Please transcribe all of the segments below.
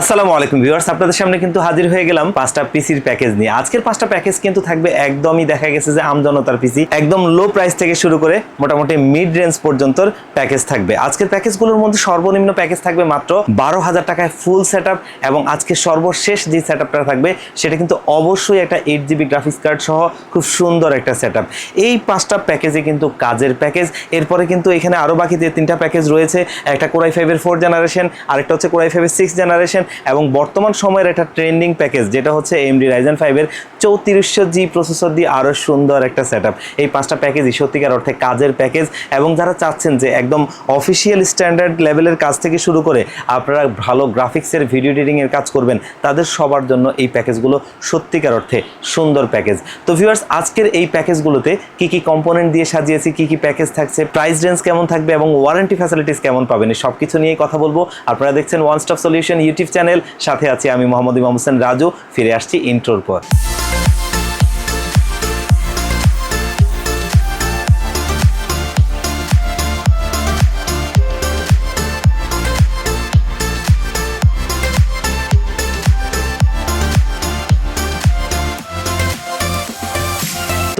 আসসালামু আলাইকুম ভিউয়ার্স, আপনাদের সামনে কিন্তু হাজির হয়ে গেলাম পাঁচটা পিসির প্যাকেজ নিয়ে। আজকের পাঁচটা প্যাকেজ কিন্তু থাকবে একদমই দেখা গেছে যে আমজনতার পিসি, একদম লো প্রাইস থেকে শুরু করে মোটামুটি মিড রেঞ্জ পর্যন্ত প্যাকেজ থাকবে। আজকের প্যাকেজগুলোর মধ্যে সর্বনিম্ন প্যাকেজ থাকবে মাত্র বারো হাজার টাকায় ফুল সেট এবং আজকে সর্বশেষ যে সেট থাকবে, সেটা কিন্তু অবশ্যই একটা এইট জিবি গ্রাফিক্স কার্ড সহ খুব সুন্দর একটা সেট এই পাঁচটা প্যাকেজে কিন্তু কাজের প্যাকেজ এরপরে কিন্তু এখানে আরও বাকি যে তিনটা প্যাকেজ রয়েছে, একটা কোরাই ফাইভের ফোর জেনারেশন আরেকটা হচ্ছে কোরাই ফাইভের সিক্স জেনারেশন এবং বর্তমান সময়ের একটা ট্রেন্ডিং প্যাকেজ, যেটা হচ্ছে এমডি রাইজেন ফাইভের চৌত্রিশশো জি প্রসেসর দিয়ে আরও সুন্দর একটা সেট এই পাঁচটা প্যাকেজই সত্যিকার অর্থে কাজের প্যাকেজ এবং যারা চাচ্ছেন যে একদম অফিসিয়াল স্ট্যান্ডার্ড লেভেলের কাজ থেকে শুরু করে আপনারা ভালো গ্রাফিক্সের ভিডিও এডিটিংয়ের কাজ করবেন, তাদের সবার জন্য এই প্যাকেজগুলো সত্যিকার অর্থে সুন্দর প্যাকেজ তো ভিউয়ার্স আজকের এই প্যাকেজগুলোতে কি কি কম্পোনেন্ট দিয়ে সাজিয়েছি, কি কি প্যাকেজ থাকছে প্রাইস রেঞ্জ কেমন থাকবে এবং ওয়ারেন্টি ফ্যাসিলিটিস কেমন পাবেন সব কিছু নিয়েই কথা বলব। আপনারা দেখছেন one stop solution YouTube channel. সাথে আছি আমি মোহাম্মদ ইমাম হোসেন রাজু। ফিরে আসছি ইন্ট্রোর পর।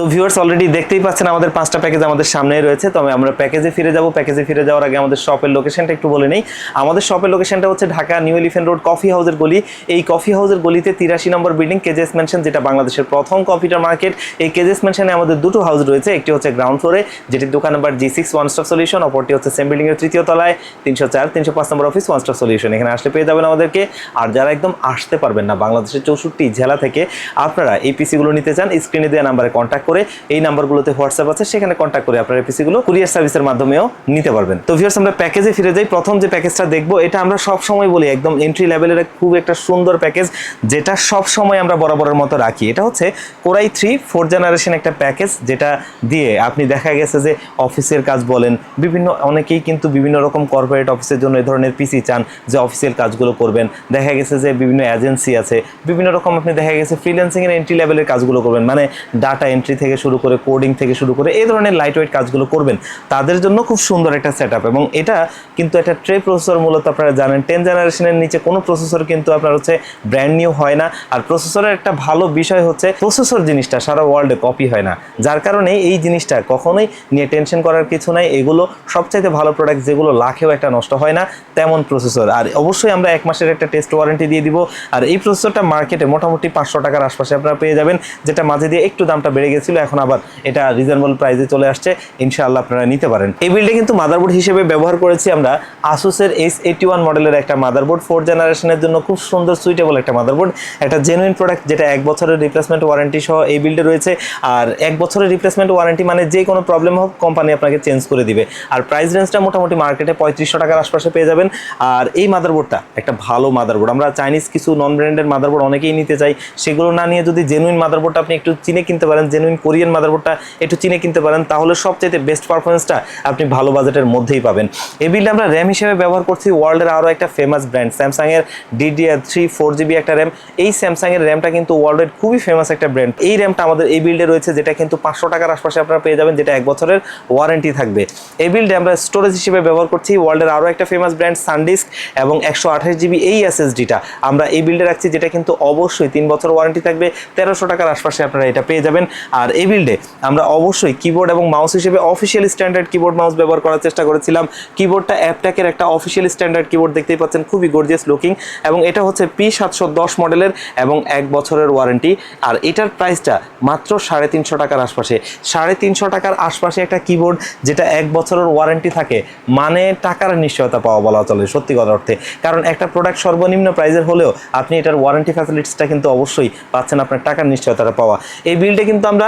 তো ভিউয়ার্স অলরেডি দেখতেই পাচ্ছেন আমাদের পাঁচটা প্যাকেজ আমাদের সামনেই রয়েছে। তবে আমরা প্যাকেজে ফিরে যাব। প্যাকেজে ফিরে যাওয়ার আগে আমাদের শপের লোকেশনটা একটু বলে নেই। আমাদের শপের লোকেশনটা হচ্ছে Dhaka new elephant road coffee হাউসের গলি। এই কফি হাউসের গলিতে তিরাশি নম্বর বিল্ডিং কেজেস মেনশন যেটা বাংলাদেশের প্রথম কম্পিউটার মার্কেট এই কেজেস মেনশনে আমাদের দুটো হাউস রয়েছে। একটি হচ্ছে গ্রাউন্ড ফ্লোরে যেটি দোকান number G six one stop solution অপরটি হচ্ছে সেম বিল্ডিং এর তৃতীয় তলায়, তিনশো চার, তিনশো পাঁচ নম্বর অফিস ওয়ান স্টপ সলিউশন এখানে আসলে পেয়ে যাবেন আমাদেরকে। আর যারা একদম আসতে পারবেন না, বাংলাদেশের চৌষট্টি জেলা থেকে, আপনারা এই পিসিগুলো নিতে চান স্ক্রিনে দেওয়া নাম্বারে কন্ট্যাক্ট করে এই নাম্বারগুলোতে হোয়াটসঅ্যাপ আছে, সেখানে কন্ট্যাক্ট করে আপনারা পিসিগুলো কুরিয়ার সার্ভিসের মাধ্যমেও নিতে পারবেন। তো ভিউয়ার্স আমরা প্যাকেজে ফিরে যাই। প্রথম যে প্যাকেজটা দেখব, এটা আমরা সব সময় বলি, একদম এন্ট্রি লেভেলের খুব একটা সুন্দর প্যাকেজ যেটা সব সময় আমরা বরাবরের মতো রাখি। এটা হচ্ছে core i three four generation একটা প্যাকেজ যেটা দিয়ে আপনি দেখা গেছে যে অফিসের কাজ বলেন, বিভিন্ন অনেকেই কিন্তু বিভিন্ন রকম কর্পোরেট অফিসের জন্য এই ধরনের পিসি চান যে অফিসিয়াল কাজগুলো করবেন। দেখা গেছে যে বিভিন্ন এজেন্সি আছে, বিভিন্ন রকম আপনি দেখা গেছে ফ্রিল্যান্সিং এর এন্ট্রি লেভেলের কাজগুলো করবেন। মানে ডাটা এন্ট্রি থেকে শুরু করে কোডিং থেকে শুরু করে এই ধরনের লাইট ওয়েট কাজগুলো করবেন। তাদের জন্য খুব সুন্দর একটা সেট এবং এটা কিন্তু একটা ট্রে প্রসেসর মূলত আপনারা জানেন টেন জেনারেশনের নিচে কোনো প্রসেসর কিন্তু আপনার হচ্ছে ব্র্যান্ড নিউ হয় না। আর প্রসেসরের একটা ভালো বিষয় হচ্ছে প্রসেসর জিনিসটা সারা ওয়ার্ল্ডে কপি হয় না। যার কারণে এই জিনিসটা কখনোই নিয়ে টেনশন করার কিছু নাই। এগুলো সবচাইতে ভালো প্রোডাক্ট যেগুলো লাখেও একটা নষ্ট হয় না, তেমন প্রসেসর আর অবশ্যই আমরা এক মাসের একটা টেস্ট ওয়ারেন্টি দিয়ে দিব। আর এই প্রসেসরটা মার্কেটে মোটামুটি পাঁচশো টাকার আশপাশে আপনারা পেয়ে যাবেন, যেটা মাঝে দিয়ে একটু দামটা বেড়ে গেছিল। এখন আবার এটা রিজনেবল প্রাইসে চলে আসছে। ইনশাআল্লাহ আপনারা নিতে পারেন। এই বিলটা কিন্তু মাদারবোর্ড হিসেবে ব্যবহার করেছি আমরা আসুসের এস এইটি ওয়ান মডেলের একটা মাদারবোর্ড ফোর জেনারেশনের জন্য খুব সুন্দর সুইটেবল একটা মাদারবোর্ড একটা জেনুইন প্রোডাক্ট যেটা এক বছরের রিপ্লেসমেন্ট ওয়ারেন্টি সহ এই বিল্ডে রয়েছে। আর এক বছরের রিপ্লেসমেন্ট ওয়ারেন্টি মানে যে কোনো প্রবলেম হোক কোম্পানি আপনাকে চেঞ্জ করে দিবে। আর প্রাইস রেঞ্জটা মোটামুটি মার্কেটে পঁয়ত্রিশশো টাকার আশপাশে পেয়ে যাবেন। আর এই মাদারবোর্ডটা একটা ভালো মাদারবোর্ড আমরা চাইনিজ কিছু নন ব্র্যান্ডের মাদারবোর্ড অনেকেই নিতে চাই। সেগুলো না নিয়ে যদি জেনুইন মাদারবোর্ডটা আপনি একটু চিনে কিনতে পারেন জেনুইন কোরিয়ান মাদারবোর্ডটা একটু চিনে কিনতে পারেন, তাহলে সবচেয়ে বেস্ট পারফরমেন্সটা আপনি ভালো বাজেটের মধ্যেই পাবেন। এই বিলটা আমরা র্যাম হিসেবে ব্যবহার করছি ওয়ার্ল্ডের আরও একটা ফেমাস ব্র্যান্ড স্যামসাংয়ের ডিডিআর থ্রি ফোর জিবি একটা র্যাম এই স্যামসাংয়ের র্যামটা কিন্তু ওয়ার্ল্ডের খুবই ফেমাস একটা ব্র্যান্ড এই র্যামটা আমাদের এই বিল্ডে রয়েছে, যেটা কিন্তু পাঁচশো টাকার আশপাশে আপনারা পেয়ে যাবেন, যেটা এক বছরের ওয়ারেন্টি থাকবে। এই বিল্ডে আমরা স্টোরেজ হিসেবে ব্যবহার করছি ওয়ার্ল্ডের আরও একটা ফেমাস ব্র্যান্ড সানডিস্ক এবং একশো আঠাশ জিবি এই এসএসডিটা আমরা এই বিল্ডে রাখছি, যেটা কিন্তু অবশ্যই তিন বছর ওয়ারেন্টি থাকবে, তেরোশো টাকার আশপাশে আপনারা এটা পেয়ে যাবেন। আর এই বিল্ডে আমরা অবশ্যই কিবোর্ড এবং মাউস হিসেবে অফিসিয়াল স্ট্যান্ডার্ড কিবোর্ড মাউস ব্যবহার করার চেষ্টা করেছিলাম। কিবোর্ডটা অ্যাপট্যাকের একটা অফিসিয়াল স্ট্যান্ডার্ড কিবোর্ড দেখতেই পাচ্ছেন, খুবই গর্জিয়াস লুকিং এবং এটা হচ্ছে পি সাতশো দশ মডেলের এবং এক বছরের ওয়ারেন্টি আর এটার প্রাইসটা মাত্র সাড়ে তিনশো টাকার আশপাশে। সাড়ে তিনশো টাকার আশপাশে একটা কিবোর্ড যেটা এক বছরের ওয়ারেন্টি থাকে মানে টাকার নিশ্চয়তা পাওয়া বলা চলে সত্যি কথা অর্থে। কারণ একটা প্রোডাক্ট সর্বনিম্ন প্রাইজের হলেও আপনি এটার ওয়ারেন্টি ফ্যাসিলিটিসটা কিন্তু অবশ্যই পাচ্ছেন আপনার টাকার নিশ্চয়তাটা পাওয়া। এই বিলটা কিন্তু আমরা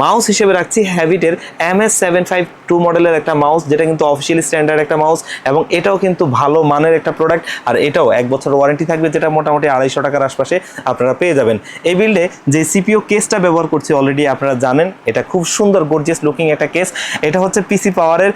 মাউস হিসেবে রাখছি হ্যাবিটের M S seven five two মডেলের একটা মাউস যেটা কিন্তু অফিসিয়ালি স্ট্যান্ডার্ড একটা মাউস এবং এটাও কিন্তু ভালো মানের একটা প্রোডাক্ট আর এটাও এক বছর ওয়ারেন্টি থাকবে, যেটা মোটামুটি আড়াইশো টাকার আশপাশে আপনারা পেয়ে যাবেন। এই বিল্ডে যে সিপিও কেসটা ব্যবহার করছি অলরেডি আপনারা জানেন, এটা খুব সুন্দর গর্জিয়াস লুকিং একটা কেস এটা হচ্ছে পিসি পাওয়ারের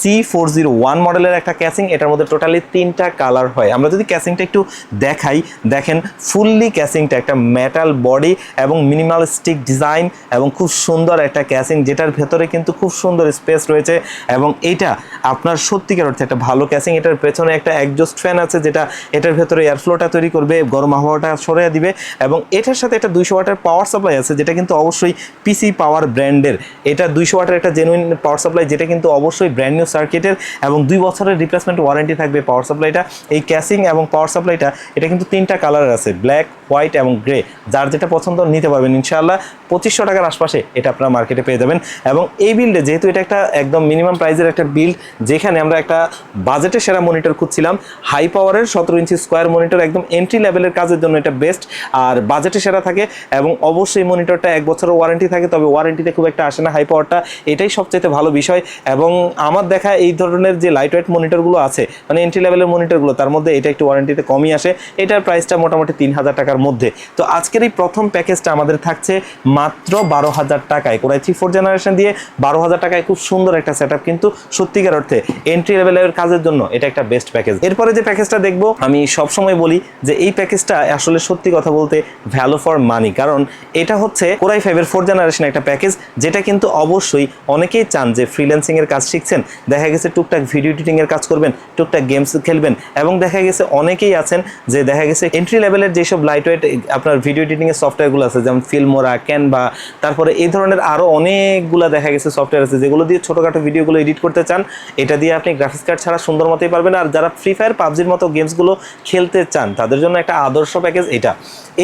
সি ফোর জিরো ওয়ান মডেলের একটা ক্যাসিং এটার মধ্যে টোটালি তিনটা কালার হয়। আমরা যদি ক্যাসিংটা একটু দেখাই, দেখেন ফুললি ক্যাসিংটা একটা মেটাল বডি এবং মিনিমালিস্টিক ডিজাইন এবং খুব সুন্দর সুন্দর একটা ক্যাসিং যেটার ভেতরে কিন্তু খুব সুন্দর স্পেস রয়েছে এবং এইটা আপনার সত্যিকার অর্থে একটা ভালো ক্যাসিং এটার পেছনে একটা একজস্ট ফ্যান আছে যেটা এটার ভেতরে এয়ার ফ্লোটা তৈরি করবে, গরম আবহাওয়াটা সরিয়ে দিবে এবং এটার সাথে একটা দুইশো ওয়াটের পাওয়ার সাপ্লাই আছে যেটা কিন্তু অবশ্যই পিসি পাওয়ার ব্র্যান্ডের এটা দুইশো ওয়াটের একটা জেনুইন পাওয়ার সাপ্লাই যেটা কিন্তু অবশ্যই ব্র্যান্ড নিউ সার্কিটের এবং দুই বছরের রিপ্লেসমেন্ট ওয়ারেন্টি থাকবে পাওয়ার সাপ্লাইটা এই ক্যাসিং এবং পাওয়ার সাপ্লাইটা এটা কিন্তু তিনটা কালার আছে ব্ল্যাক হোয়াইট এবং গ্রে যার যেটা পছন্দ নিতে পারবেন ইনশাআল্লাহ। পঁচিশশো টাকার আশপাশে এটা আপনারা মার্কেটে পেয়ে যাবেন। এবং এই বিল্ডে যেহেতু এটা একটা একদম মিনিমাম প্রাইসের একটা বিল্ড যেখানে আমরা একটা বাজেটের সেরা মনিটর খুঁজছিলাম হাই পাওয়ারের সতেরো ইঞ্চি স্কোয়ার মনিটর একদম এন্ট্রি লেভেলের কাজের জন্য এটা বেস্ট আর বাজেটে সেরা থাকে এবং অবশ্যই মনিটরটা এক বছরের ওয়ারেন্টি থাকে, তবে ওয়ারেন্টিতে খুব একটা আসে না হাই পাওয়ারটা এটাই সবচেয়ে ভালো বিষয়। এবং আমার দেখা এই ধরনের যে লাইট ওয়েট মনিটরগুলো আছে মানে এন্ট্রি লেভেলের মনিটরগুলো তার মধ্যে এটা একটু ওয়ারেন্টিতে কমই আসে। এটার প্রাইসটা মোটামুটি তিন হাজার টাকার মধ্যে। তো আজকের এই প্রথম প্যাকেজটা আমাদের থাকছে মাত্র বারো হাজার টাকায় কোরাই থ্রি ফোর জেনারেশন দিয়ে বারো হাজার টাকায় খুব সুন্দর একটা সেট কিন্তু সত্যিকার অর্থে এন্ট্রি লেভেলের কাজের জন্য এটা একটা বেস্ট প্যাকেজ এরপরে যে প্যাকেজটা দেখব, আমি সবসময় বলি যে এই প্যাকেজটা আসলে সত্যি কথা বলতে ভ্যালু ফর মানি কারণ এটা হচ্ছে কোরাই ফাইভের ফোর জেনারেশন একটা প্যাকেজ যেটা কিন্তু অবশ্যই অনেকেই চান যে ফ্রিল্যান্সিং এর কাজ শিখছেন। দেখা গেছে টুকটাক ভিডিও এডিটিং এর কাজ করবেন, টুকটাক গেমস খেলবেন এবং দেখা গেছে অনেকেই আছেন যে দেখা গেছে এন্ট্রি লেভেলের যেসব লাইট ওয়েট আপনার ভিডিও এডিটিং এর সফটওয়্যারগুলো আছে, যেমন ফিল্মোরা ক্যানভা তারপরে এই ধরনের আরও অনেকগুলো দেখা গেছে সফটওয়্যার আছে, যেগুলো দিয়ে ছোটোখাটো ভিডিওগুলো এডিট করতে চান, এটা দিয়ে আপনি গ্রাফিক্স কার্ড ছাড়া সুন্দর মতোই পারবেন। আর যারা ফ্রি ফায়ার পাবজির মতো গেমসগুলো খেলতে চান, তাদের জন্য একটা আদর্শ প্যাকেজ এটা।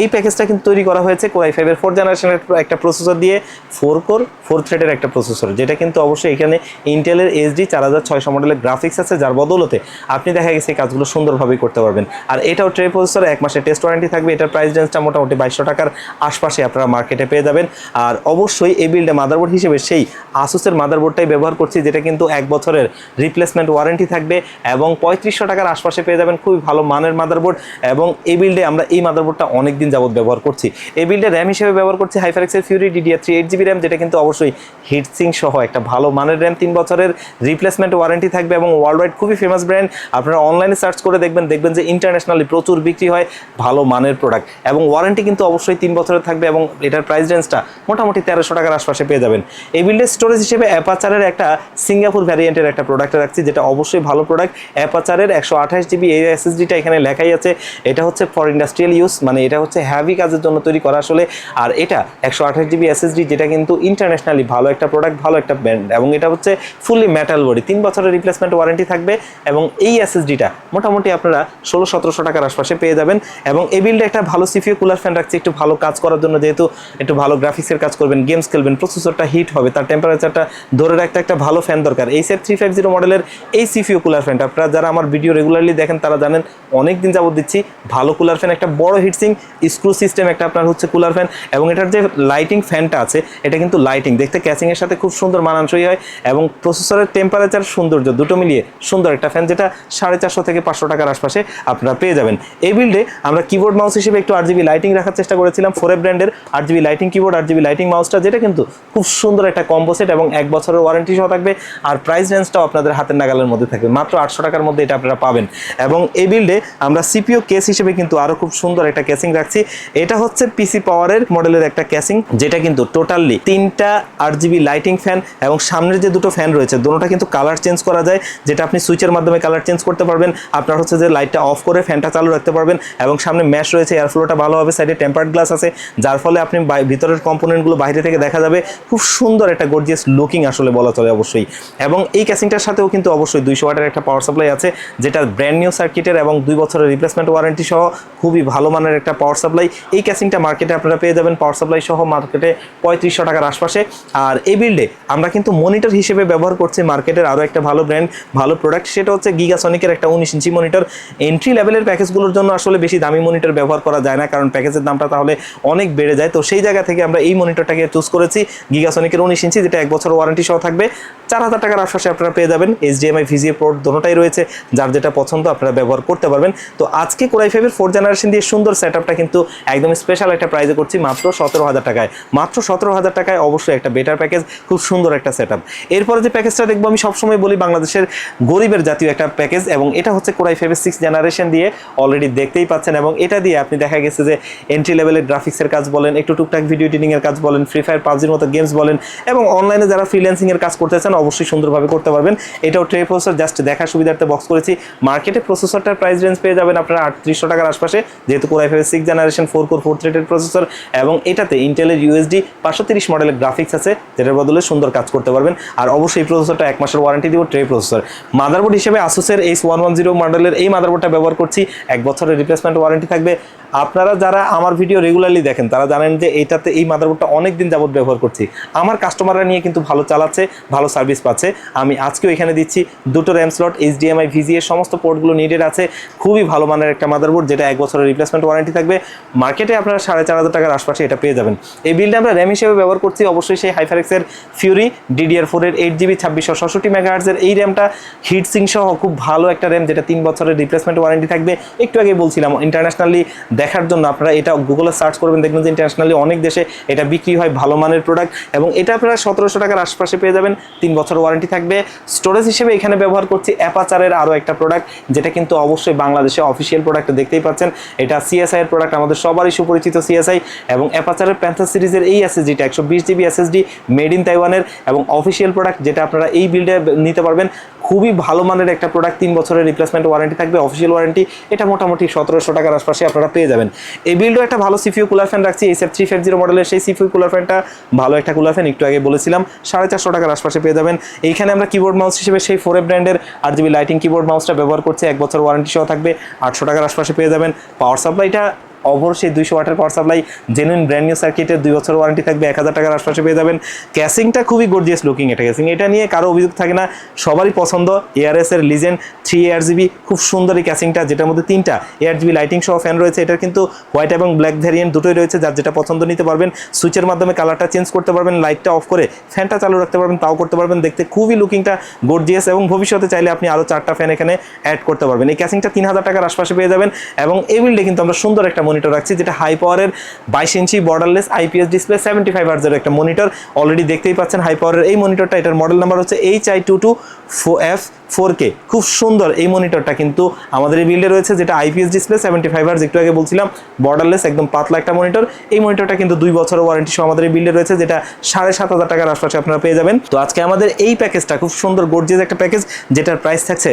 এই প্যাকেজটা কিন্তু তৈরি করা হয়েছে কোরাই ফাইভের ফোর জেনারেশনের একটা প্রসেসর দিয়ে ফোর কোর ফোর থ্রেডের একটা প্রসেসর যেটা কিন্তু অবশ্যই এখানে ইন্টেলের এইচডি চার হাজার ছয়শো মডেলের গ্রাফিক্স আছে, যার বদলতে আপনি দেখা গেছে এই কাজগুলো সুন্দরভাবেই করতে পারবেন। আর এটাও ট্রে প্রসেসর এক মাসের টেস্ট ওয়ারেন্টি থাকবে, এটার প্রাইস রেঞ্জটা মোটামুটি বাইশশো টাকার আশপাশে আপনারা মার্কেটে পেয়ে যাবেন। আর অবশ্যই এই বিল্ডে মাদারবোর্ড হিসেবে সেই আসুসের মাদারবোর্ডটাই ব্যবহার করছি, যেটা কিন্তু এক বছরের রিপ্লেসমেন্ট ওয়ারেন্টি থাকবে এবং পঁয়ত্রিশশো টাকার আশপাশে পেয়ে যাবেন খুবই ভালো মানের মাদারবোর্ড এবং এই বিল্ডে আমরা এই মাদারবোর্ডটা অনেক দিন যাবত ব্যবহার করছি। এই বিল্ডে র্যাম হিসেবে ব্যবহার করছি হাইফারেক্সের Fury DDR three eight GB RAM যেটা কিন্তু অবশ্যই হিটসিং সহ একটা ভালো মানের র্যাম তিন বছরের রিপ্লেসমেন্ট ওয়ারেন্টি থাকবে এবং ওয়ার্ল্ড ওয়াইড খুবই ফেমাস ব্র্যান্ড আপনারা অনলাইনে সার্চ করে দেখবেন দেখবেন যে ইন্টারন্যাশনালি প্রচুর বিক্রি হয় ভালো মানের প্রোডাক্ট এবং ওয়ারেন্টি কিন্তু অবশ্যই তিন বছরের থাকবে এবং এটার প্রাইস রেঞ্জটা মোটামুটি তেরোশো টাকার আশপাশে পেয়ে যাবেন। এই বিল্ডের স্টোরেজ হিসেবে অ্যাপাচারের একটা সিঙ্গাপুর ভ্যারিয়েন্টের একটা প্রোডাক্ট রাখছি, যেটা অবশ্যই ভালো প্রোডাক্ট অ্যাপাচারের একশো আঠাশ জিবি এই এসএসডিটা এখানে লেখাই আছে। এটা হচ্ছে ফর ইন্ডাস্ট্রিয়াল ইউজ মানে এটা হচ্ছে হ্যাভি কাজের জন্য তৈরি করা আসলে। আর এটা একশো আঠাশ জিবি এসএসডি যেটা কিন্তু ইন্টারন্যাশনালি ভালো একটা প্রোডাক্ট ভালো একটা ব্র্যান্ড এবং এটা হচ্ছে ফুললি মেটাল বডি তিন বছরের রিপ্লেসমেন্ট ওয়ারেন্টি থাকবে। এবং এই এসএসডিটা মোটামুটি আপনারা ষোলো সতেরোশো টাকার আশপাশে পেয়ে যাবেন। এবং এই বিল্ডে একটা ভালো সিপিও কুলার ফ্যান রাখছি, একটু ভালো কাজ করার জন্য যেহেতু একটু ভালো গ্রাফিক্সের কাজ করবেন গেমস খেলবেন প্রসেসরটা হিট হবে, তার টেম্পারেচারটা ধরে রাখতে একটা ভালো ফ্যান দরকার। এই সেট থ্রি ফাইভ জিরো মডেলের এই সিফিও কুলার ফ্যানটা আপনারা যারা আমার ভিডিও রেগুলারলি দেখেন, তারা জানেন অনেক দিন যাবত দিচ্ছি, ভালো কুলার ফ্যান একটা বড় হিটসিং স্ক্রু সিস্টেম একটা আপনার হচ্ছে কুলার ফ্যান এবং এটার যে লাইটিং ফ্যানটা আছে, এটা কিন্তু লাইটিং দেখতে ক্যাচিংয়ের সাথে খুব সুন্দর মানানসই হয়, এবং প্রসেসরের টেম্পারেচার সৌন্দর্য দুটো মিলিয়ে সুন্দর একটা ফ্যান যেটা সাড়ে চারশো থেকে পাঁচশো টাকার আশপাশে আপনারা পেয়ে যাবেন। এই বিল্ডে আমরা কিবোর্ড মাউস হিসেবে একটু আর জিবি লাইটিং রাখার চেষ্টা করেছিলাম ফোরে ব্র্যান্ডের R GB lighting keyboard R GB lighting মাউসটা যেটা কিন্তু খুব সুন্দর একটা কম্পোসেট এবং এক বছরের ওয়ারেন্টি সহ থাকবে। আর প্রাইস রেঞ্জটাও আপনাদের হাতের নাগালের মধ্যে থাকবে। মাত্র আটশো টাকার মধ্যে এটা আপনারা পাবেন। এবং এই বিল্ডে আমরা সিপিও কেস হিসেবে কিন্তু আরও খুব সুন্দর একটা কেসিং রাখছি। এটা হচ্ছে পিসি পাওয়ারের মডেলের একটা ক্যাসিং যেটা কিন্তু টোটালি তিনটা আট জিবি লাইটিং ফ্যান এবং সামনের যে দুটো ফ্যান রয়েছে, দুটোটা কিন্তু কালার চেঞ্জ করা যায়, যেটা আপনি সুইচের মাধ্যমে কালার চেঞ্জ করতে পারবেন। আপনার হচ্ছে যে লাইটটা অফ করে ফ্যানটা চালু রাখতে পারবেন এবং সামনে ম্যাশ রয়েছে এয়ার ফ্লোটা ভালো হবে সাইডে টেম্পার্ড গ্লাস আছে, যার ফলে আপনি ভিতরের কম্পোনেন্টগুলো বাইরে থেকে দেখা যাবে খুব সুন্দর একটা গর্জিয়াস লুকিং আসলে বলা চলে অবশ্যই। এবং এই ক্যাসিংটার সাথেও কিন্তু অবশ্যই দুইশো ওয়াটের একটা পাওয়ার সাপ্লাই আছে, যেটা ব্র্যান্ড নিউ সার্কিটের এবং দুই বছরের রিপ্লেসমেন্ট ওয়ারেন্টি সহ খুবই ভালো মানের একটা পাওয়ার সাপ্লাই এই ক্যাসিংটা মার্কেটে আপনারা পেয়ে যাবেন পাওয়ার সাপ্লাই সহ মার্কেটে পঁয়ত্রিশশো টাকার আশপাশে। আর এই বিল্ডে আমরা কিন্তু মনিটর হিসেবে ব্যবহার করছি মার্কেটের আরও একটা ভালো ব্র্যান্ড ভালো প্রোডাক্ট সেটা হচ্ছে গিগাসনিকের একটা উনিশ ইঞ্চি মনিটর এন্ট্রি লেভেলের প্যাকেজগুলোর জন্য আসলে বেশি দামি মনিটর ব্যবহার করা যায় না, কারণ প্যাকেজের দামটা তাহলে অনেক বেড়ে যায়। তো সেই জায়গা থেকে আমরা এই মনিটরটাকে চুজ করেছি গিগাসনিকের উনিশ ইঞ্চি, যেটা এক বছর ওয়ারেন্টি সহ থাকবে। চার হাজার টাকার আশপাশে আপনারা পেয়ে যাবেন। এইচডিএমআই ভিজিএ পোর্ট দোনোটাই রয়েছে, যার যেটা পছন্দ আপনারা ব্যবহার করতে পারবেন। তো আজকে কোরাই ফাইভের ফোর জেনারেশন দিয়ে সুন্দর সেট আপটা কিন্তু একদম স্পেশাল একটা প্রাইজে করছি, মাত্র সতেরো হাজার টাকায়। মাত্র সতেরো হাজার টাকায় অবশ্যই একটা বেটার প্যাকেজ খুব সুন্দর একটা সেট আপ এরপরে যে প্যাকেজটা দেখব, আমি সবসময় বলি বাংলাদেশের গরিবের জাতীয় একটা প্যাকেজ এবং এটা হচ্ছে কোরাই ফাইভের সিক্স জেনারেশন দিয়ে অলরেডি দেখতেই পাচ্ছেন, এবং এটা দিয়ে আপনি দেখা গেছে যে এন্ট্রি লেভেলের গ্রাফিক্সের কাজ বলেন, একটু টুকটাক ভিডিও এডিটিং এর কাজ বলেন ফ্রি ফায়ার পাবজির মতো গেমস বলেন এবং অনলাইনে যারা ফ্রিল্যান্সিং এর কাজ করতে চান, অবশ্যই সুন্দরভাবে করতে পারবেন। এটাও ট্রে প্রসেসর জাস্ট দেখার সুবিধার্থে বক্স করেছি। মার্কেটে প্রসেসরটার প্রাইস রেঞ্জ পেয়ে যাবেন আপনারা আটত্রিশশো টাকার আশপাশে, যেহেতু core i six generation four core four থ্রেটের processor এবং এটাতে ইন্টেলের ইউএসডি পাঁচশো তিরিশ মডেলের গ্রাফিক্স আছে, যেটার বদলে সুন্দর কাজ করতে পারবেন। আর অবশ্যই প্রসেসরটা এক মাসের ওয়ারেন্টি দিব ট্রে প্রসেসর মাদারবোর্ড হিসেবে আসুসের এইচ ওয়ান ওয়ান জিরো মডেলের এই মাদারবোর্ডটা ব্যবহার করছি। এক বছরের রিপ্লেসমেন্ট ওয়ারেন্টি থাকবে। আপনারা যারা আমার ভিডিও রেগুলারলি দেখেন, তারা জানেন যে এইটাতে এই মাদারবোর্ডটা অনেক দিন যাবত ব্যবহার করছি। আমার কাস্টমাররা নিয়ে কিন্তু ভালো চালাচ্ছে, ভালো সার্ভিস পাচ্ছে। আমি আজকেও এখানে দিচ্ছি দুটো র্যাম স্লট এইচডিএমআই ভিজিএ সমস্ত পোর্টগুলো নিডেড আছে। খুবই ভালো মানের একটা মাদারবোর্ড যেটা এক বছরের রিপ্লেসমেন্ট ওয়ারেন্টি থাকবে। মার্কেটে আপনারা সাড়ে চার হাজার টাকার আশপাশে এটা পেয়ে যাবেন। এই বিলটা আমরা র্যাম হিসেবে ব্যবহার করছি, অবশ্যই সেই হাইফারেক্সের ফিউরি ডিডিআর ফোরের এইট জিবি ছাব্বিশশো ষষট্টি মেগাহার্জের এই র্যামটা হিটসিং সহ খুব ভালো একটা র্যাম যেটা তিন বছরের রিপ্লেসমেন্ট ওয়ারেন্টি থাকবে। একটু আগে বলছিলাম ইন্টারন্যাশনালি দেখার জন্য আপনারা এটা গুগলে সার্চ করবেন, দেখবেন যে ইন্টারন্যাশনালি অনেক দেশে এটা বিক্রি হয় ভালো মানের প্রোডাক্ট এবং এটা আপনারা সতেরোশো টাকার আশপাশে পেয়ে যাবেন। তিন বছর ওয়ারেন্টি থাকবে। স্টোরেজ হিসেবে এখানে ব্যবহার করছি অ্যাপাচারের আরও একটা প্রোডাক্ট যেটা কিন্তু অবশ্যই বাংলাদেশে অফিসিয়াল প্রোডাক্ট দেখতেই পাচ্ছেন। এটা সিএসআই এর প্রোডাক্ট আমাদের সবারই সুপরিচিত সিএসআই এবং অ্যাপাচারের প্যান্থার সিরিজের এই এসএসডিটা একশো বিশ জিবি এসএসডি মেড ইন তাইওয়ানের এবং অফিসিয়াল প্রোডাক্ট যেটা আপনারা এই বিল্ডে নিতে পারবেন। খুবই ভালো মানের একটা প্রোডাক্ট তিন বছরের রিপ্লেসমেন্ট ওয়ারেন্টি থাকবে অফিসিয়াল ওয়ারেন্টি এটা মোটামুটি সতেরোশো টাকার আশপাশে আপনারা পেয়ে যাবেন। এই বিল্ডও একটা ভালো সিফিউ কুলার ফ্যান রাখছি, এই সেফ থ্রি ফাইভ জিরো মডেলের সেই সিফিউ কুলার ফ্যানটা ভালো একটা কুলার ফ্যান একটু আগে বলেছিলাম, সাড়ে চারশো টাকার আশপাশে পেয়ে যাবেন। এইখানে আমরা কিবোর্ড মাউস হিসেবে সেই ফোর ব্র্যান্ডের আর জিবি লাইটিং কিবোর্ড মাউসটা ব্যবহার করছি, এক বছর ওয়ারেন্টি সহ থাকবে, আটশো টাকার আশপাশে পেয়ে যাবেন। পাওয়ার সাপ্লাইটা অবশ্যই দুইশো ওয়াটের power supply genuine brand new সার্কিটের দুই বছর ওয়ারেন্টি থাকবে, এক হাজার টাকার আশপাশে পেয়ে যাবেন। ক্যাসিংটা খুবই গর্জিয়াস লুকিং এটা ক্যাসিং এটা নিয়ে কারও অভিযোগ থাকে না, সবারই পছন্দ। এআরএস এর লিজেন্ড থ্রি এয়ার জিবি খুব সুন্দর এই ক্যাসিংটা যেটার মধ্যে তিনটা এয়ার জিবি লাইটিং সহ ফ্যান রয়েছে। এটার কিন্তু হোয়াইট এবং ব্ল্যাক ভ্যারিয়েন্ট দুটোই রয়েছে, যার যেটা পছন্দ নিতে পারবেন। সুইচের মাধ্যমে কালারটা চেঞ্জ করতে পারবেন লাইটটা অফ করে ফ্যানটা চালু রাখতে পারবেন, তাও করতে পারবেন। দেখতে খুবই লুকিংটা গর্জিয়াস এবং ভবিষ্যতে চাইলে আপনি আরও চারটা ফ্যান এখানে অ্যাড করতে পারবেন। এই ক্যাসিংটা তিন হাজার টাকার আশপাশে পেয়ে যাবেন এবং এই বিল্ডে কিন্তু আমরা সুন্দর একটা মনিটর রাখছি, যেটা হাই পাওয়ারের বাইশ inch borderless IPS display seventy five আর্জের একটা মনিটর অলরেডি দেখতেই পাচ্ছেন হাই পাওয়ারের এই মনিটরটা এটার মডেল নাম্বার হচ্ছে H I two two F four K খুব সুন্দর এই মনিটরটা কিন্তু আমাদের এই বিল্ডে রয়েছে, যেটা IPS display seventy five hertz একটু আগে বলছিলাম বর্ডারলেস একদম পাতলা একটা মনিটর এই মনিটরটা কিন্তু দুই বছরের ওয়ারেন্টি সহ আমাদের এই বিল্ডে রয়েছে, যেটা সাড়ে সাত হাজার টাকার আশপাশে আপনারা পেয়ে যাবেন। তো আজকে আমাদের এই প্যাকেজটা খুব সুন্দর গর্জিয়াস একটা প্যাকেজ যেটার প্রাইস থাকছে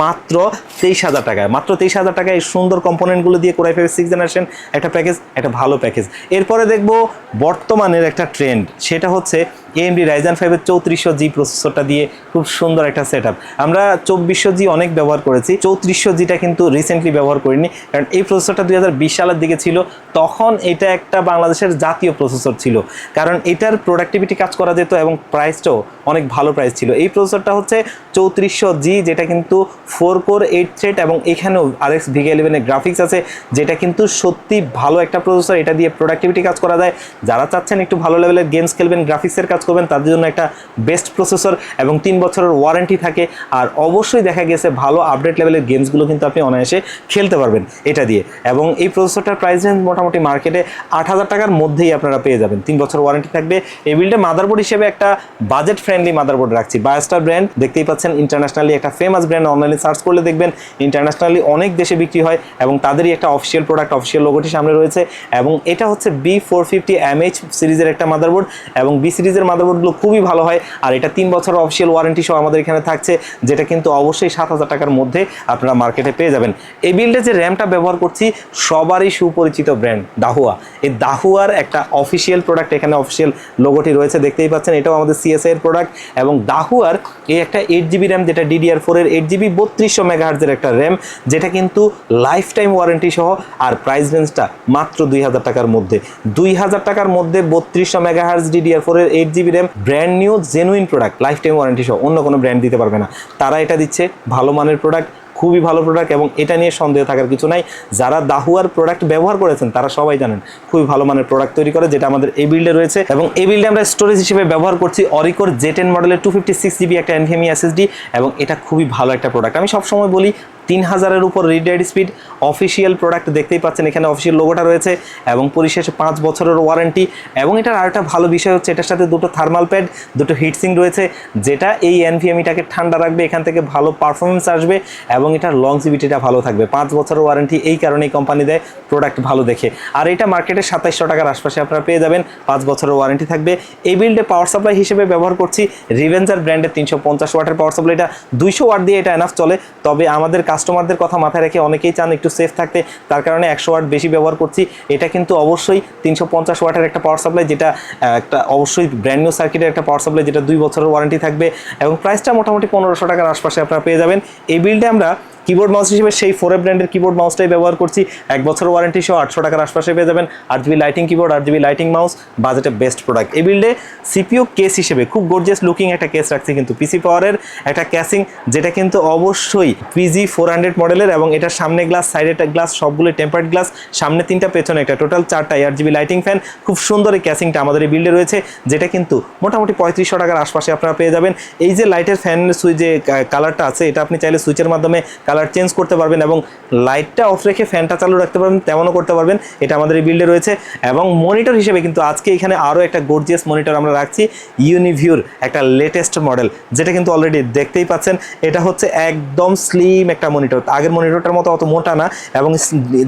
মাত্র তেইশ হাজার টাকায়। মাত্র তেইশ হাজার টাকায় এই সুন্দর কম্পোনেন্টগুলো দিয়ে core i five six generation একটা প্যাকেজ একটা ভালো প্যাকেজ এরপরে দেখব বর্তমানের একটা ট্রেন্ড সেটা হচ্ছে এএমডি রাইজান ফাইভের চৌত্রিশশো জি প্রসেসরটা দিয়ে খুব সুন্দর একটা সেট আমরা চব্বিশশো জি অনেক ব্যবহার করেছি, চৌত্রিশশো জিটা কিন্তু রিসেন্টলি ব্যবহার করিনি, কারণ এই প্রসেসরটা দুই হাজার বিশ সালের দিকে ছিল, তখন এটা একটা বাংলাদেশের জাতীয় প্রসেসর ছিল, কারণ এটার প্রোডাক্টিভিটি কাজ করা যেত এবং প্রাইসটাও অনেক ভালো প্রাইস ছিল। এই প্রসেসরটা হচ্ছে চৌত্রিশশো জি যেটা কিন্তু ফোর কোর এইট থ্রেড এবং এখানেও আরএক্স ভিগে ইলেভেনের গ্রাফিক্স আছে, যেটা কিন্তু সত্যি ভালো একটা প্রসেসর এটা দিয়ে প্রোডাক্টিভিটি কাজ করা যায়। যারা চাচ্ছেন একটু ভালো লেভেলের গেমস খেলবেন গ্রাফিক্সের কাজ করবেন, তাদের জন্য একটা বেস্ট প্রসেসর এবং তিন বছরের ওয়ারেন্টি থাকে। আর অবশ্যই দেখা গেছে ভালো আপডেট লেভেলের গেমসগুলো কিন্তু আপনি অনায়াসে খেলতে পারবেন এটা দিয়ে। এবং এই প্রসেসরটার প্রাইস রেঞ্জ মোটামুটি মার্কেটে আট হাজার টাকার মধ্যেই আপনারা পেয়ে যাবেন। তিন বছর ওয়ারেন্টি থাকবে। এই বিল্ডে মাদারবোর্ড হিসেবে একটা বাজেট ফ্রেন্ডলি মাদারবোর্ড রাখছি। বায়োস্টার ব্র্যান্ড দেখতেই পাচ্ছেন ইন্টারন্যাশনালি একটা ফেমাস ব্র্যান্ড অনলাইনে সার্চ করলে দেখবেন ইন্টারন্যাশনালি অনেক দেশে বিক্রি হয় এবং তাদেরই একটা অফিসিয়াল প্রোডাক্ট অফিসিয়াল লোগোটি সামনে রয়েছে। এবং এটা হচ্ছে বি ফোর ফিফটি এমএইচ সিরিজের একটা মাদারবোর্ড এবং বি সিরিজের মাদারবোর্ডগুলো খুবই ভালো হয়। আর এটা তিন বছর অফিসিয়াল ওয়ারেন্টি সহ আমাদের এখানে থাকছে, যেটা কিন্তু অবশ্যই সাত হাজার টাকার মধ্যে আপনারা মার্কেটে পেয়ে যাবেন। এই বিল্ডে যে র্যামটা ব্যবহার করছি, সবারই সুপরিচিত ব্র্যান্ড দাহুয়া এই দাহুয়ার একটা অফিসিয়াল প্রোডাক্ট এখানে অফিসিয়াল লোগোটি রয়েছে, দেখতেই পাচ্ছেন, এটাও আমাদের সিএসআই এর প্রোডাক্ট এবং দাহুয়ার এই একটা এইট জিবি র্যাম যেটা ডিডিআর ফোরের এইট জিবি বত্রিশশো মেগাহার্জের একটা র্যাম যেটা কিন্তু লাইফ টাইম ওয়ারেন্টি সহ, আর প্রাইস রেঞ্জটা মাত্র দুই হাজার টাকার মধ্যে। দুই হাজার টাকার মধ্যে বত্রিশশো মেগাহার্জ ডিডিআর ফোরের eight RAM brand new genuine product lifetime warranty সহ অন্য কোনো ব্র্যান্ড দিতে পারবে না। তারা এটা দিচ্ছে, ভালো মানের প্রোডাক্ট খুবই ভালো প্রোডাক্ট এবং এটা নিয়ে সন্দেহ থাকার কিছু নাই। যারা দাহুয়ার প্রোডাক্ট ব্যবহার করেছেন, তারা সবাই জানেন, খুবই ভালো মানের প্রোডাক্ট তৈরি করে, যেটা আমাদের এই বিল্ডে রয়েছে এবং এই বিল্ডে আমরা স্টোরেজ হিসেবে ব্যবহার করছি অরিকোর জে টেন মডেলের টু ফিফটি সিক্স জিবি একটা এনভিএমই এসএসডি এবং এটা খুবই ভালো একটা প্রোডাক্ট আমি সবসময় বলি তিন হাজারের উপর read write speed official product দেখতেই পাচ্ছেন। এখানে অফিসিয়াল লোগোটা রয়েছে এবং পরিশেষে পাঁচ বছরের ওয়ারেন্টি। এবং এটার আরেকটা ভালো বিষয় হচ্ছে, এটার সাথে দুটো থার্মাল প্যাড দুটো হিটসিং রয়েছে, যেটা এই এনভিএমিটাকে ঠান্ডা রাখবে, এখান থেকে ভালো পারফরমেন্স আসবে এবং এটার লংজিভিটিটা ভালো থাকবে। পাঁচ বছরের ওয়ারেন্টি এই কারণেই কোম্পানি দেয় প্রোডাক্ট ভালো দেখে। আর এটা মার্কেটে সাতাইশশো টাকার আশপাশে আপনারা পেয়ে যাবেন, পাঁচ বছরের ওয়ারেন্টি থাকবে। এই বিল্ডে পাওয়ার সাপ্লাই হিসেবে ব্যবহার করছি রিভেঞ্জার ব্র্যান্ডের তিনশো পঞ্চাশ ওয়াটের পাওয়ার সাপ্লাই এটা দুইশো ওয়াট দিয়ে এটা এনাফ চলে, তবে আমাদের কাস্টমারদের কথা মাথায় রেখে অনেকেই চান একটু সেফ থাকতে। তার কারণে একশো ওয়াট বেশি ব্যবহার করছি। এটা কিন্তু অবশ্যই তিনশো পঞ্চাশ ওয়াটের একটা পাওয়ার সাপ্লাই যেটা একটা অবশ্যই ব্র্যান্ড নিউ সার্কিটের একটা পাওয়ার সাপ্লাই যেটা দুই বছরের ওয়ারেন্টি থাকবে। এবং প্রাইসটা মোটামুটি পনেরোশো টাকার আশপাশে আপনারা পেয়ে যাবেন। এই বিলটা আমরা কিবোর্ড মাউস হিসেবে সেই ফোরে ব্র্যান্ডের কিবোর্ড মাউসটাই ব্যবহার করছি। এক বছর ওয়ারেন্টি সহ আটশো টাকার আশপাশে পেয়ে যাবেন আট জিবি লাইটিং কিবোর্ড আট জিবি লাইটিং মাউস বাজেটে বেস্ট প্রোডাক্ট এই বিল্ডে সিপিও কেস হিসেবে খুব গর্জিয়াস লুকিং একটা কেস রাখছি কিন্তু পিসি পাওয়ারের একটা ক্যাসিং যেটা কিন্তু অবশ্যই পিজি ফোর হান্ড্রেড মডেলের এবং এটার সামনে গ্লাস সাইডে গ্লাস সবগুলো টেম্পার্ড গ্লাস সামনে তিনটা, পেছনে একটা। টোটাল চারটা আট জিবি লাইটিং ফ্যান খুব সুন্দর এই ক্যাসিংটা আমাদের এই বিল্ডে রয়েছে, যেটা কিন্তু মোটামুটি পঁয়ত্রিশশো টাকার আশপাশে আপনারা পেয়ে যাবেন। এই যে লাইটের ফ্যানের সুইচ যে কালারটা আছে, এটা আপনি চাইলে সুইচের মাধ্যমে কালার চেঞ্জ করতে পারবেন এবং লাইটটা অফ রেখে ফ্যানটা চালু রাখতে পারবেন, তেমনও করতে পারবেন। এটা আমাদের এই বিল্ডে রয়েছে এবং মনিটর হিসেবে কিন্তু আজকে এখানে আরও একটা গর্জিয়াস মনিটর আমরা রাখছি ইউনিভিউর একটা লেটেস্ট মডেল যেটা কিন্তু অলরেডি দেখতেই পাচ্ছেন। এটা হচ্ছে একদম স্লিম একটা মনিটর আগের মনিটরটার মতো অত মোটা না এবং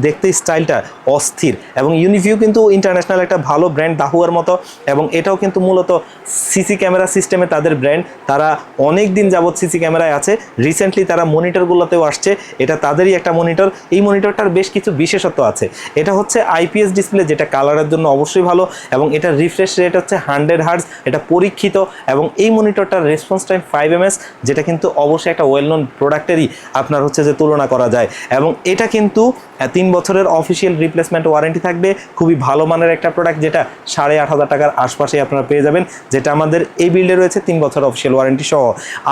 দেখতে স্টাইলটা অস্থির এবং ইউনিভিউ কিন্তু ইন্টারন্যাশনাল একটা ভালো ব্র্যান্ড দাহুয়ার মতো এবং এটাও কিন্তু মূলত সিসি ক্যামেরা সিস্টেমে তাদের ব্র্যান্ড তারা অনেক দিন যাবৎ সিসি ক্যামেরায় আছে। রিসেন্টলি তারা মনিটরগুলোতেও আসছে, এটা তাদেরই একটা মনিটর এই মনিটরটার বেশ কিছু বিশেষত্ব আছে। এটা হচ্ছে আইপিএস ডিসপ্লে যেটা কালারের জন্য অবশ্যই ভালো এবং এটার রিফ্রেশ রেট হচ্ছে হান্ড্রেড হার্টস এটা পরীক্ষিত এবং এই মনিটরটার রেসপন্স টাইম ফাইভ এমএস যেটা কিন্তু অবশ্যই একটা ওয়েল নোন প্রোডাক্টেরই আপনার হচ্ছে যে তুলনা করা যায়। এবং এটা কিন্তু তিন বছরের অফিসিয়াল রিপ্লেসমেন্ট ওয়ারেন্টি থাকবে। খুবই ভালো মানের একটা প্রোডাক্ট যেটা সাড়ে আট হাজার টাকার আশপাশে আপনারা পেয়ে যাবেন, যেটা আমাদের এই বিল্ডে রয়েছে তিন বছর অফিসিয়াল ওয়ারেন্টি সহ।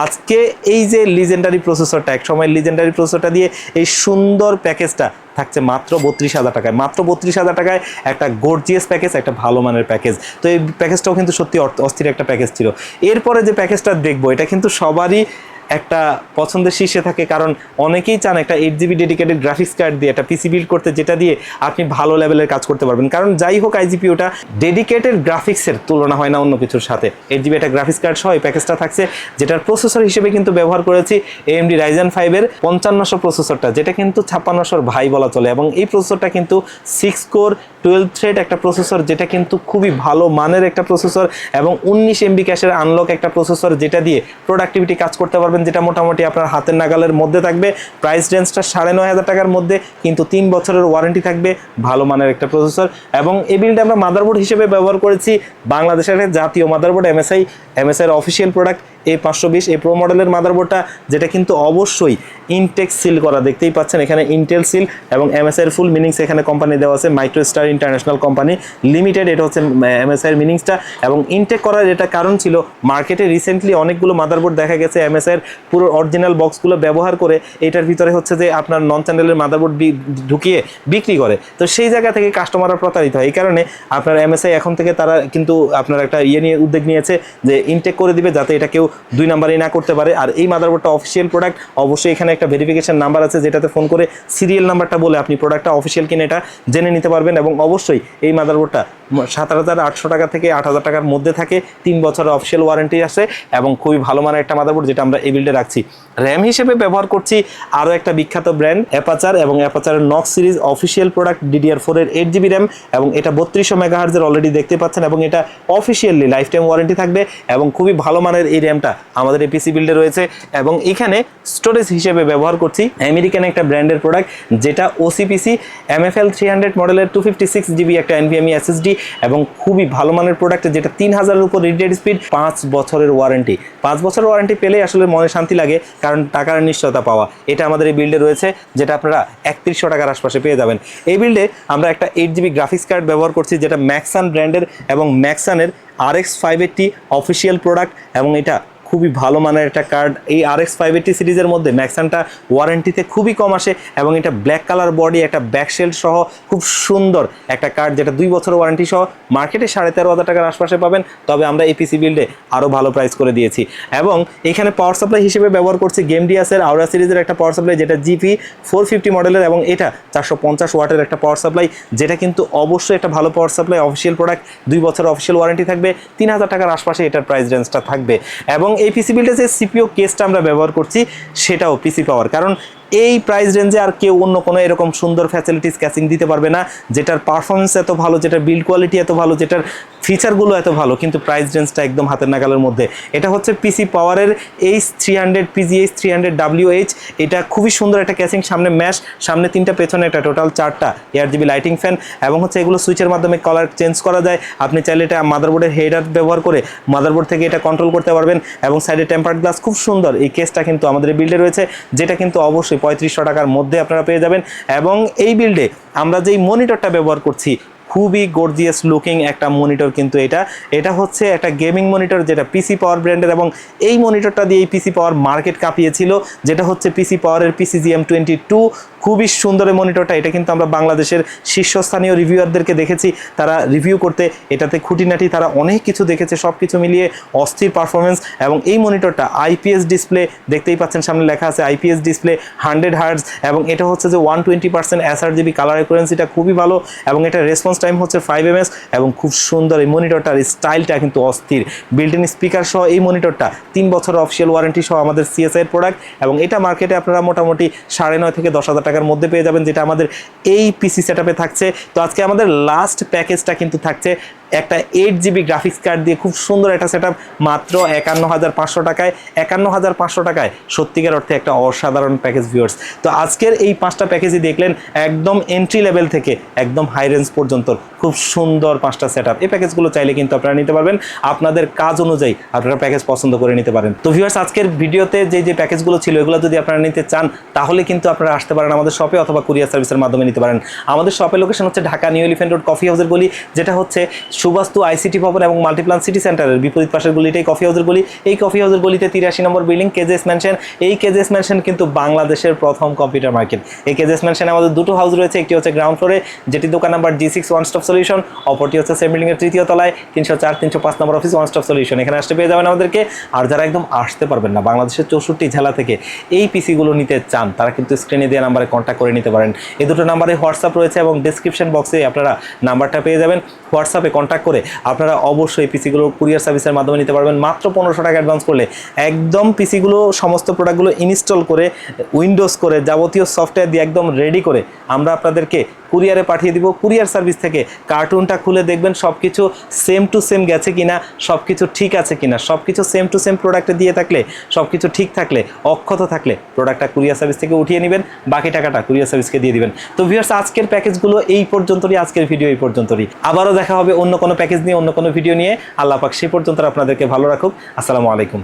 আজকে এই যে লিজেন্ডারি প্রসেসরটা এক সময় লিজেন্ডারি প্রসেসরটা দিয়ে এই সুন্দর প্যাকেজটা থাকছে মাত্র বত্রিশ হাজার টাকায়। মাত্র বত্রিশ হাজার টাকায় একটা গোর্জিয়াস প্যাকেজ একটা ভালো মানের প্যাকেজ তো এই প্যাকেজটাও কিন্তু সত্যি অস্থির একটা প্যাকেজ ছিল। এরপরে যে প্যাকেজটা দেখব, এটা কিন্তু সবারই একটা পছন্দের শীর্ষে থাকে, কারণ অনেকেই চান একটা eight GB dedicated graphics card দিয়ে, একটা পিসি বিল্ড করতে, যেটা দিয়ে আপনি ভালো লেভেলের কাজ করতে পারবেন। কারণ যাই হোক আইজিপি ওটা ডেডিকেটেড গ্রাফিক্সের তুলনা হয় না অন্য কিছুর সাথে। এইট জিবি একটা গ্রাফিক্স কার্ড সহ এই প্যাকেজটা থাকছে, যেটার প্রসেসর হিসেবে কিন্তু ব্যবহার করেছি এএমডি রাইজেন ফাইভের পঞ্চান্নশো প্রসেসরটা যেটা কিন্তু ছাপ্পান্নশোর ভাই বলা চলে। এবং এই প্রসেসরটা কিন্তু সিক্স কোর টুয়েলভ থ্রেড একটা প্রসেসর যেটা কিন্তু খুবই ভালো মানের একটা প্রসেসর এবং উনিশ এমবি ক্যাশের আনলক একটা প্রসেসর যেটা দিয়ে প্রোডাক্টিভিটি কাজ করতে পারবেন। যেটা মোটামুটি আপনার হাতের নাগালের মধ্যে থাকবে। প্রাইস রেঞ্জটা সাড়ে নয় হাজার টাকার মধ্যে, কিন্তু তিন বছরের ওয়ারেন্টি থাকবে, ভালো মানের একটা প্রসেসর এবং এই বিলটা আমরা মাদারবোর্ড হিসেবে ব্যবহার করেছি, বাংলাদেশের জাতীয় মাদারবোর্ড এমএসআই এমএসআই এর অফিসিয়াল প্রোডাক্ট এই পাঁচশো বিশ, এই প্রো মডেলের মাদারবোর্ডটা যেটা কিন্তু অবশ্যই ইনটেক সিল করা, দেখতেই পাচ্ছেন এখানে ইন্টেল সিল এবং এমএসআই এর ফুল মিনিংস এখানে কোম্পানি দেওয়া আছে মাইক্রোস্টার ইন্টারন্যাশনাল কোম্পানি লিমিটেড এটা হচ্ছে এমএসআই এর মিনিংসটা এবং ইনটেক করার এটা কারণ ছিল মার্কেটে রিসেন্টলি অনেকগুলো মাদারবোর্ড দেখা গেছে এমএসআই এর পুরো অরিজিনাল বক্সগুলো ব্যবহার করে, এটার ভিতরে হচ্ছে যে আপনার নন চ্যানেলের মাদারবোর্ড ঢুকিয়ে বিক্রি করে। তো সেই জায়গা থেকে কাস্টমাররা প্রতারিত হয়, এই কারণে আপনার এমএসআই এখন থেকে তারা কিন্তু আপনার একটা ইয়ে নিয়ে উদ্যোগ নিয়েছে, যে ইনটেক করে দিবে যাতে এটা কেউ দুই নাম্বারে না করতে পারে। আর এই মাদারবোর্ডটা অফিসিয়াল প্রোডাক্ট অবশ্যই এখানে একটা ভেরিফিকেশন নাম্বার আছে যেটাতে ফোন করে সিরিয়াল নাম্বারটা বলে আপনি প্রোডাক্টটা অফিসিয়াল কিনে এটা জেনে নিতে পারবেন এবং অবশ্যই এই মাদারবোর্ডটা সাত হাজার আটশো টাকা থেকে আট হাজার টাকার মধ্যে থাকে। তিন বছরের অফিসিয়াল ওয়ারেন্টি আছে এবং খুবই ভালো মানের একটা মাদারবোর্ড যেটা আমরা এই বিল্ডে রাখছি। র্যাম হিসেবে ব্যবহার করছি আরও একটা বিখ্যাত ব্র্যান্ড অ্যাপাচার এবং অ্যাপাচারের Nox series official product DDR ফোরের এইট জিবি র্যাম এবং এটা বত্রিশশো মেগাহার্জের অলরেডি দেখতে পাচ্ছেন এবং এটা অফিসিয়ালি লাইফ টাইম ওয়ারেন্টি থাকবে এবং খুবই ভালো মানের এই র্যামটা আমাদের এই পিসি বিল্ডে রয়েছে এবং এখানে স্টোরেজ হিসেবে ব্যবহার করছি আমেরিকান একটা ব্র্যান্ডের প্রোডাক্ট যেটা OCPC M F L three hundred মডেলের টু ফিফটি সিক্স জিবি একটা এনভিএমই এসএসডি এবং খুবই ভালো মানের প্রোডাক্ট যেটা তিন হাজারের উপর রিডেড স্পিড পাঁচ বছরের ওয়ারেন্টি পাঁচ বছরের ওয়ারেন্টি পেলে আসলে মনে শান্তি লাগে, কারণ টাকার নিশ্চয়তা পাওয়া। এটা আমাদের এই বিল্ডে রয়েছে যেটা আপনারা একত্রিশশো টাকার আশপাশে পেয়ে যাবেন। এই বিল্ডে আমরা একটা এইট জিবি গ্রাফিক্স কার্ড ব্যবহার করছি যেটা ম্যাক্সান ব্র্যান্ডের এবং ম্যাক্সানের R X five eighty official product এবং এটা খুবই ভালো মানের একটা কার্ড এই আর এক্স ফাইভ এইটি সিরিজের মধ্যে ম্যাক্সানটা ওয়ারেন্টিতে খুবই কম আসে এবং এটা ব্ল্যাক কালার বডি একটা ব্যাকশেল্ড সহ খুব সুন্দর একটা কার্ড যেটা দুই বছর ওয়ারেন্টি সহ মার্কেটে সাড়ে তেরো হাজার টাকার আশপাশে পাবেন। তবে আমরা এই পিসি বিল্ডে আরও ভালো প্রাইস করে দিয়েছি। এবং এখানে পাওয়ার সাপ্লাই হিসেবে ব্যবহার করছি গেম ডিয়াসের আউরা সিরিজের একটা পাওয়ার সাপ্লাই যেটা জিপি ফোর ফিফটি মডেলের এবং এটা চারশো পঞ্চাশ ওয়াটের একটা পাওয়ার সাপ্লাই যেটা কিন্তু অবশ্যই একটা ভালো পাওয়ার সাপ্লাই অফিসিয়াল প্রোডাক্ট দুই বছর অফিসিয়াল ওয়ারেন্টি থাকবে। তিন হাজার টাকার আশপাশে এটার প্রাইস রেঞ্জটা থাকবে। এবং এই পিসি বিল্ডে যে সিপিও কেসটা আমরা ব্যবহার করছি সেটাও পিসি পাওয়ার কারণ এই প্রাইস রেঞ্জে আর কেউ অন্য কোনো এরকম সুন্দর ফ্যাসিলিটিস ক্যাচিং দিতে পারবে না, যেটার পারফরমেন্স এত ভালো, যেটার বিল্ড কোয়ালিটি এত ভালো, যেটার ফিচারগুলো এত ভালো, কিন্তু প্রাইস রেঞ্জটা একদম হাতের নাগালের মধ্যে। এটা হচ্ছে পিসি পাওয়ারের H three hundred PGH three hundred WH এটা খুবই সুন্দর একটা ক্যাচিং সামনে ম্যাশ সামনে তিনটা, পেছনে একটা টোটাল চারটা এয়ার জিবি লাইটিং ফ্যান এবং হচ্ছে এগুলো সুইচের মাধ্যমে কালার চেঞ্জ করা যায়। আপনি চাইলে এটা মাদারবোর্ডের হেডার ব্যবহার করে মাদারবোর্ড থেকে এটা কন্ট্রোল করতে পারবেন, এবং সাইডে টেম্পার্ড গ্লাস খুব সুন্দর। এই কেসটা কিন্তু আমাদের বিল্ডে রয়েছে, যেটা কিন্তু অবশ্যই পঁয়ত্রিশশো টাকার মধ্যে আপনারা পেয়ে যাবেন। এবং এই বিল্ডে আমরা যেই মনিটরটা ব্যবহার করছি, খুবই গর্জিয়াস লুকিং একটা মনিটর কিন্তু এটা। এটা হচ্ছে একটা গেমিং মনিটর যেটা পিসি পাওয়ার ব্র্যান্ডের এবং এই মনিটরটা দিয়ে এই পিসি পাওয়ার মার্কেট কাঁপিয়েছিল, যেটা হচ্ছে পিসি পাওয়ারের পিসিজিএম টোয়েন্টি টু খুবই সুন্দর এই মনিটরটা এটা কিন্তু আমরা বাংলাদেশের শীর্ষস্থানীয় রিভিউয়ারদেরকে দেখেছি। তারা রিভিউ করতে, এটাতে খুঁটিনাটি তারা অনেক কিছু দেখেছে সব কিছু মিলিয়ে অস্থির পারফরমেন্স এবং এই মনিটরটা আইপিএস ডিসপ্লে দেখতেই পাচ্ছেন সামনে লেখা আছে আইপিএস ডিসপ্লে হান্ড্রেড হার্ডস এবং এটা হচ্ছে যে one twenty percent SR GB colour রেকুরেন্সিটা খুবই ভালো এবং এটা রেসপন্স টাইম হচ্ছে ফাইভ এমএস এবং খুব সুন্দর এই মনিটরটার স্টাইলটা কিন্তু অস্থির। ইন স্পিকার সহ এই মনিটরটা তিন বছর অফিসিয়াল ওয়ারেন্টি সহ আমাদের সিএসআই প্রোডাক্ট এবং এটা মার্কেটে আপনারা মোটামুটি সাড়ে নয় থেকে দশ হাজার টাকার মধ্যে পেয়ে যাবেন, যেটা আমাদের এই পিসি সেট থাকছে। তো আজকে আমাদের লাস্ট প্যাকেজটা কিন্তু থাকছে একটা এইট জিবি গ্রাফিক্স কার্ড দিয়ে খুব সুন্দর একটা সেট মাত্র একান্ন হাজার পাঁচশো টাকায়। একান্ন হাজার পাঁচশো টাকায় সত্যিকার অর্থে একটা অসাধারণ প্যাকেজ ভিউয়ার্স তো আজকের এই পাঁচটা প্যাকেজই দেখলেন একদম এন্ট্রি লেভেল থেকে একদম হাই রেঞ্জ পর্যন্ত খুব সুন্দর পাঁচটা সেট এই প্যাকেজগুলো চাইলে কিন্তু আপনারা নিতে পারবেন। আপনাদের কাজ অনুযায়ী আপনারা প্যাকেজ পছন্দ করে নিতে পারেন। তো ভিউয়ার্স আজকের ভিডিওতে যে যে প্যাকেজগুলো ছিল, এগুলো যদি আপনারা নিতে চান, তাহলে কিন্তু আপনারা আসতে পারেন আমাদের শপে অথবা কুরিয়ার সার্ভিসের মাধ্যমে নিতে পারেন। আমাদের শপের লোকেশন হচ্ছে Dhaka new elephant road coffee হাউসের গলি, যেটা হচ্ছে সুবাস্তু আইসিটি ভবন এবং মাল্টিপ্লান সিটি সেন্টারের বিপরীত পাশের গলিটাই কফি হাউসের গলি। এই কফি হাউসের গলিতে তিরাশি নম্বর বিল্ডিং কেজেস ম্যানশন এই কেজেস ম্যানশন কিন্তু বাংলাদেশের প্রথম কম্পিউটার মার্কেট এই কেজেস ম্যানশনে আমাদের দুটো হাউস রয়েছে, একটি হচ্ছে গ্রাউন্ড ফ্লোরে যেটি দোকান number G six one stop solution অপরটি হচ্ছে সেম বিল্ডিংয়ের তৃতীয় তলায়, তিনশো চার, তিনশো পাঁচ নম্বর অফিস ওয়ান স্টপ সলিউশন এখানে আসতে পেয়ে যাবেন আমাদেরকে। আর যারা একদম আসতে পারবেন না, বাংলাদেশের চৌষট্টি জেলা থেকে এই পিসিগুলো নিতে চান, তারা কিন্তু স্ক্রিনে দেওয়া নাম্বারে কন্ট্যাক্ট করে নিতে পারেন। এই দুটো নাম্বারে হোয়াটসঅ্যাপ রয়েছে এবং ডিসক্রিপশন বক্সে আপনারা নাম্বারটা পেয়ে যাবেন। হোয়াটসঅ্যাপে কন্ট্যাক্ট করে আপনারা অবশ্যই পিসিগুলো কুরিয়ার সার্ভিসের মাধ্যমে নিতে পারবেন। মাত্র পনেরোশো টাকা অ্যাডভান্স করলে একদম পিসিগুলো সমস্ত প্রোডাক্টগুলো ইনস্টল করে উইন্ডোজ করে, যাবতীয় সফটওয়্যার দিয়ে একদম রেডি করে আমরা আপনাদেরকে কুরিয়ারে পাঠিয়ে দিব। কুরিয়ার সার্ভিস থেকে কার্টুনটা খুলে দেখবেন সব কিছু সেম টু সেম গেছে কিনা সব কিছু ঠিক আছে কিনা সব কিছু সেম টু সেম প্রোডাক্টে দিয়ে থাকলে সব কিছু ঠিক থাকলে, অক্ষত থাকলে প্রোডাক্টটা কুরিয়ার সার্ভিস থেকে উঠিয়ে নেবেন, বাকি টাকাটা কুরিয়ার সার্ভিসকে দিয়ে দিবেন। তো ভিউয়ার্স আজকের প্যাকেজগুলো এই পর্যন্তই আজকের ভিডিও এই পর্যন্তই আবারও দেখা হবে অন্য কোনো প্যাকেজ নিয়ে, অন্য কোনো ভিডিও নিয়ে, আল্লাহ পাক সেই পর্যন্ত আপনাদেরকে ভালো রাখুক। আসসালামু আলাইকুম।